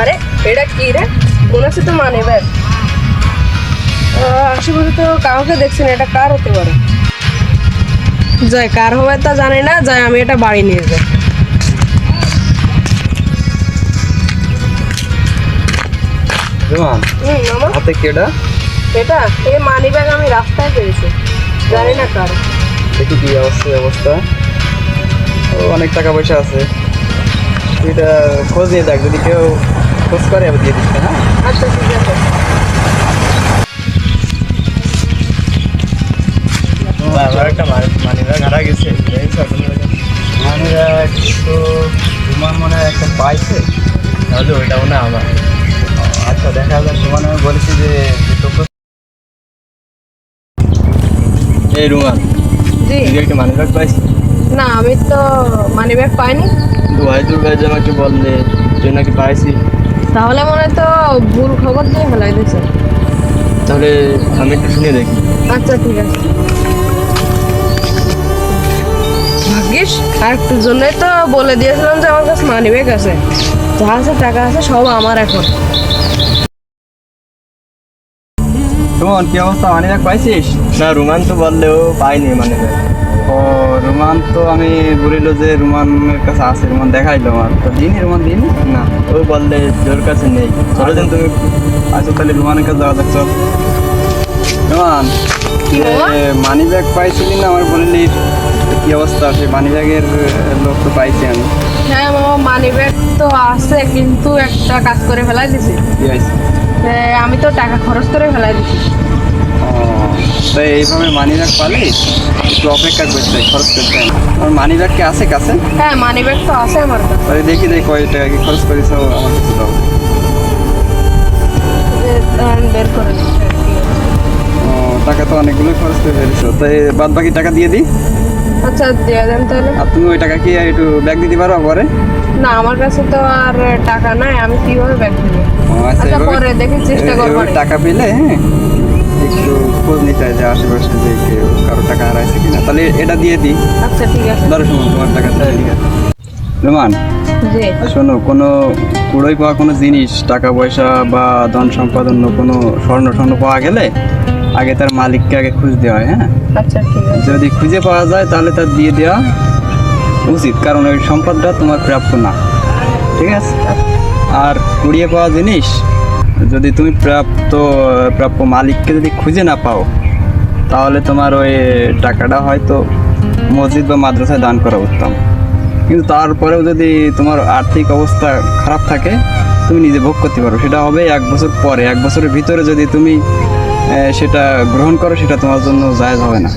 আরে এটা কি রে? মনে হচ্ছে তো মানে ব্যাগ আশেপাশে তো কাউকে দেখছি না এটা কার হতে পারে? যাই কার হবে তা জানি না যাই আমি এটা বাড়ি নিয়ে যাই। রোমান হুম মামা? হাতে কেডা এটা? এই মানি ব্যাগ আমি রাস্তায় পেয়েছি। জানি না কার। দেখি কি অবস্থা অবস্থা। অনেক টাকা পয়সা আছে। এটা খোঁজ নিয়ে দেখ যদি কেউ খোঁজ করে আমি দিয়ে দিচ্ছি হ্যাঁ? আচ্ছা ঠিক আছে। একটা মানি ব্যাগ হারা গেছে মানি ব্যাগ তো তোমার মনে হয় একটা পাইছে? তাহলে ওইটা মনে হয় আমার। আচ্ছা দেখা তোমার আমি বলেছি যে তোকে এই রুমান জি। একটা মানি ব্যাগ পাইছি না আমি তো মানি ব্যাগ পাইনি আমাকে বললে তুই নাকি পাইছি তাহলে মনে তো ভুল খবর দিয়ে ফেলাই দিয়েছে। তাহলে আমি একটু শুনে দেখি। আচ্ছা ঠিক আছে। ভাগ্যিস আর একটুর জন্যই তো বলে দিয়েছিলাম যে আমার কাছে মানি ব্যাগ আছে। যা আছে টাকা আছে সব আমার এখন। তোমার কি অবস্থা? মানি ব্যাগ পাইছিস? না রুমান তো বললেও পাইনি মানি ব্যাগ ও রুমান তো আমি বলিল যে রুমানের কাছে আছে রুমান দেখাইলো আমার। তো দিনই রুমান দিনই না। ও বললে তোর কাছে নেই। চলো দিন তুমি আচ্ছা তাহলে রুমানের কাছে যাওয়া যাক চল। রুমান বাবা? মানি ব্যাগ পাইছিলি না? আমার বললি কি অবস্থা? সেই মানি ব্যাগের লোক তো পাইছি আমি। হ্যাঁ মামা মানি ব্যাগ তো আছে কিন্তু একটা কাজ করে ফেলাই দিছি। আমি তো টাকা খরচ করে ফেলাই দিছি। ও, তাই এইভাবে মানি ব্যাগ পালি একটু অপেক্ষা করতে হয়, খরচ করতে। হয়। আমার মানি ব্যাগ কি আছে কাছে? হ্যাঁ মানি ব্যাগ তো আছে আমার কাছে। দেখি দেখি কয় টাকা কি খরচ করিস আমার কিছু দাও। বের করে ও, টাকা তো অনেকগুলো খরচ করে ফেলেছো। তাই বাদ বাকি টাকা দিয়ে দিই? আচ্ছা দিয়ে দেন তাহলে। আর তুমি ওই টাকা কি একটু ব্যাগ দিতে পারো পরে না আমার কাছে তো আর টাকা নাই আমি কীভাবে ব্যাগ দিব আচ্ছা, আচ্ছা পরে দেখি চেষ্টা করব টাকা পেলে হ্যাঁ? একটু খোঁজ নিতে হয় যে আশেপাশে যে কেউ কারও টাকা হারাইছে কিনা তাহলে এটা দিয়ে দিই। আচ্ছা ঠিক আছে। ধরো শুনুন তোমার টাকা ঠিক আছে রোমান শোনো কোনো কুড়োই পাওয়া কোনো জিনিস টাকা পয়সা বা ধন সম্পদ অন্য কোনো স্বর্ণ স্বর্ণ পাওয়া গেলে আগে তার মালিককে আগে খুঁজ দেওয়া হয় হ্যাঁ? আচ্ছা যদি খুঁজে পাওয়া যায় তাহলে তার দিয়ে দেওয়া উচিত কারণ ওই সম্পদটা তোমার প্রাপ্য না। ঠিক আছে? আর কুড়িয়ে পাওয়া জিনিস যদি তুমি প্রাপ্ত, প্রাপ্য মালিককে যদি খুঁজে না পাও, তাহলে তোমার ওই টাকাটা হয়তো মসজিদ বা মাদ্রাসায় দান করা উত্তম। কিন্তু তারপরেও যদি তোমার আর্থিক অবস্থা খারাপ থাকে, তুমি নিজে ভোগ করতে পারো। সেটা হবে এক বছর পরে। এক বছরের ভিতরে যদি তুমি সেটা গ্রহণ করো, সেটা তোমার জন্য জায়জ হবে না।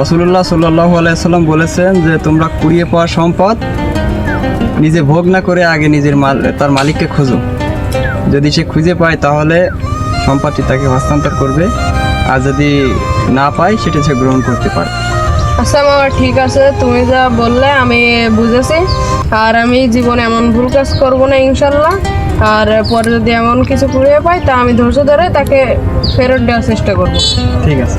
রসুল্লাহ সাল্লাহ আলাইসাল্লাম বলেছেন যে, তোমরা কুড়িয়ে পাওয়া সম্পদ, নিজে ভোগ না করে আগে নিজের মাল, তার মালিককে খোঁজো। যদি সে খুঁজে পায় তাহলে সম্পত্তি তাকে হস্তান্তর করবে। আর যদি না পায় সেটা সে গ্রহণ করতে পারে। আচ্ছা মামা ঠিক আছে তুমি যা বললে আমি বুঝেছি। আর আমি জীবনে এমন ভুল কাজ করব না ইনশাল্লাহ আর পরে যদি এমন কিছু খুঁজে পাই তা আমি ধৈর্য ধরে তাকে ফেরত দেওয়ার চেষ্টা করব। ঠিক আছে।